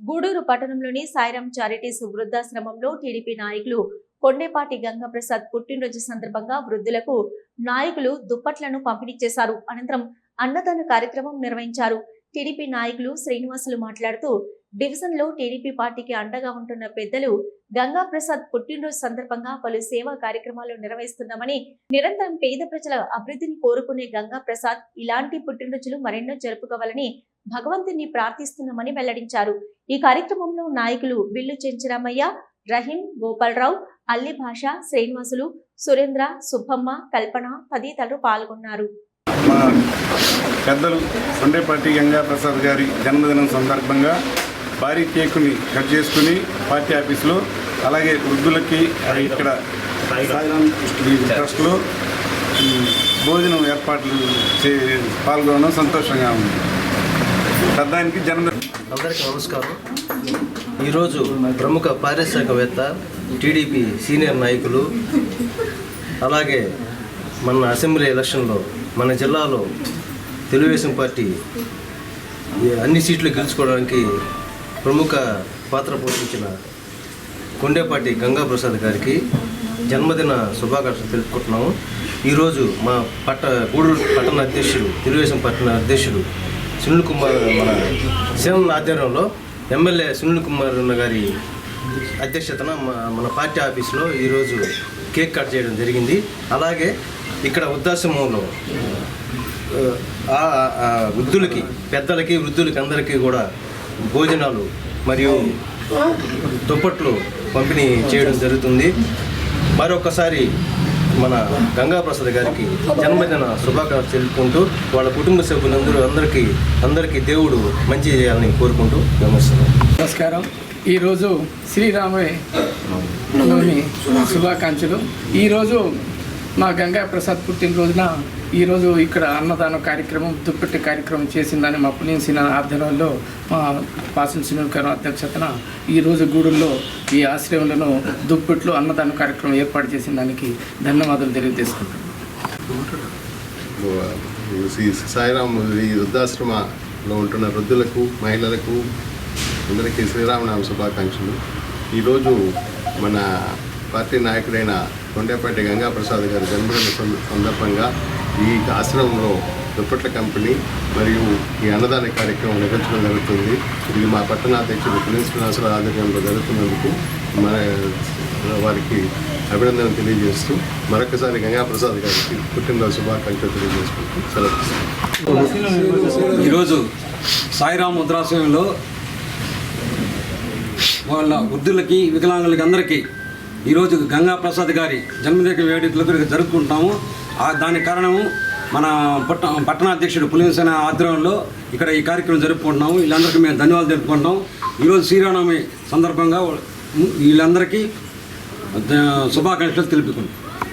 గూడూరు పట్టణంలోని సాయిరాం చారిటీస్ వృద్ధాశ్రమంలో టీడీపీ నాయకులు కొండేపాటి గంగాప్రసాద్ పుట్టినరోజు సందర్భంగా వృద్ధులకు నాయకులు దుప్పట్లను పంపిణీ చేశారు. అనంతరం అన్నదాన కార్యక్రమం నిర్వహించారు. టీడీపీ నాయకులు శ్రీనివాసులు మాట్లాడుతూ డివిజన్లో టీడీపీ పార్టీకి అండగా ఉంటున్న పెద్దలు గంగాప్రసాద్ పుట్టినరోజు సందర్భంగా పలు సేవా కార్యక్రమాలు నిర్వహిస్తున్నామని నిరంతరం పేద ప్రజల అభివృద్ధిని కోరుకునే గంగాప్రసాద్ ఇలాంటి పుట్టినరోజులు మరెన్నో జరుపుకోవాలని భగవంతుని ప్రార్థిస్తున్నామని వెల్లడించారు. ఈ కార్యక్రమంలో నాయకులు బిల్లు చెంచరామయ్య రహీం గోపాలరావు అల్లి భాష శ్రీనివాసులు సురేంద్ర సుబ్బమ్మ కల్పన తదితరులు పాల్గొన్నారు. పెద్దలు కొండేపాటి గంగా ప్రసాద్ గారి జన్మదినం సందర్భంగా భారీ కేకుని కట్ చేసుకుని పార్టీ ఆఫీసులో అలాగే వృద్ధులకి ఇక్కడ ట్రస్ట్లో భోజనం ఏర్పాట్లు చే పాల్గొనడం సంతోషంగా ఉంది. పెద్దానికి జన్మదినం అందరికీ నమస్కారం. ఈరోజు ప్రముఖ పారిశ్రామికవేత్త టీడీపీ సీనియర్ నాయకులు అలాగే మన అసెంబ్లీ ఎలక్షన్లో మన జిల్లాలో తెలుగుదేశం పార్టీ అన్ని సీట్లు గెలుచుకోవడానికి ప్రముఖ పాత్ర పోషించిన కొండేపాటి గంగాప్రసాద్ గారికి జన్మదిన శుభాకాంక్షలు తెలుపుకుంటున్నాము. ఈరోజు మా పట్ట గూడూరు పట్టణ అధ్యక్షుడు తెలుగుదేశం పట్టణ అధ్యక్షుడు సునీల్ కుమార్ మన శివన్ ఆధ్వర్యంలో ఎమ్మెల్యే సునీల్ కుమార్ ఉన్న గారి అధ్యక్షతన మన పార్టీ ఆఫీస్లో ఈరోజు కేక్ కట్ చేయడం జరిగింది. అలాగే ఇక్కడ వృద్ధాశ్రమంలో ఆ, ఆ, వృద్ధులకి పెద్దలకి వృద్ధులకి అందరికీ కూడా భోజనాలు మరియు దుప్పట్లు పంపిణీ చేయడం జరుగుతుంది. మరొకసారి మన గంగాప్రసాద్ గారికి జన్మదిన శుభాకాంక్షలు తెలుపుకుంటూ వాళ్ళ కుటుంబ సభ్యులందరూ అందరికీ అందరికీ దేవుడు మంచి చేయాలని కోరుకుంటూ నమస్కారం. నమస్కారం. ఈరోజు శ్రీరామే శుభాకాంక్షలు. ఈరోజు మా గంగా ప్రసాద్ పుట్టినరోజున ఈరోజు ఇక్కడ అన్నదాన కార్యక్రమం దుప్పటి కార్యక్రమం చేసిందని మా పుణ్యం సినిమా ఆధ్వర్యంలో మా పాసిన సినిమా అధ్యక్షతన ఈరోజు గూడూరులో ఈ ఆశ్రయంలో దుప్పట్లు అన్నదాన కార్యక్రమం ఏర్పాటు చేసిన దానికి ధన్యవాదాలు తెలియజేసుకుంటున్నాను శ్రీ సాయిరామ్ ఈ వృద్ధాశ్రమంలో ఉంటున్న వృద్ధులకు మహిళలకు అందరికీ శ్రీరామనామ శుభాకాంక్షలు. ఈరోజు మన పార్టీ నాయకుడైన కొండేపాటి గంగాప్రసాద్ గారి జన్మదిన సందర్భంగా ఈ ఆశ్రమంలో దుప్పట్ల కంపెనీ మరియు ఈ అన్నదాన కార్యక్రమం నిర్వహించడం జరుగుతుంది. ఇది మా పట్టణాధ్యక్షుడు పుణ్య ఆధ్వర్యంలో జరుగుతున్నందుకు మన వారికి అభినందనలు తెలియజేస్తూ మరొకసారి గంగాప్రసాద్ గారికి పుట్టినరోజు శుభాకాంక్షలు తెలియజేసుకుంటూ సెలవు ఈరోజు సాయిరాం ముద్రాశ్రయంలో వాళ్ళ వృద్ధులకి వికలాంగులకి అందరికీ ఈరోజు గంగా ప్రసాద్ గారి జన్మదిన వేడుకలు జరుపుకుంటాము. దాని కారణము మన పట్ట పట్టణాధ్యక్షుడు పులిసేన ఆధ్వర్యంలో ఇక్కడ ఈ కార్యక్రమం జరుపుకుంటున్నాము. వీళ్ళందరికీ మేము ధన్యవాదాలు జరుపుకుంటాం ఈరోజు శ్రీరామనవమి సందర్భంగా వీళ్ళందరికీ శుభాకాంక్షలు తెలుపుకుంటాం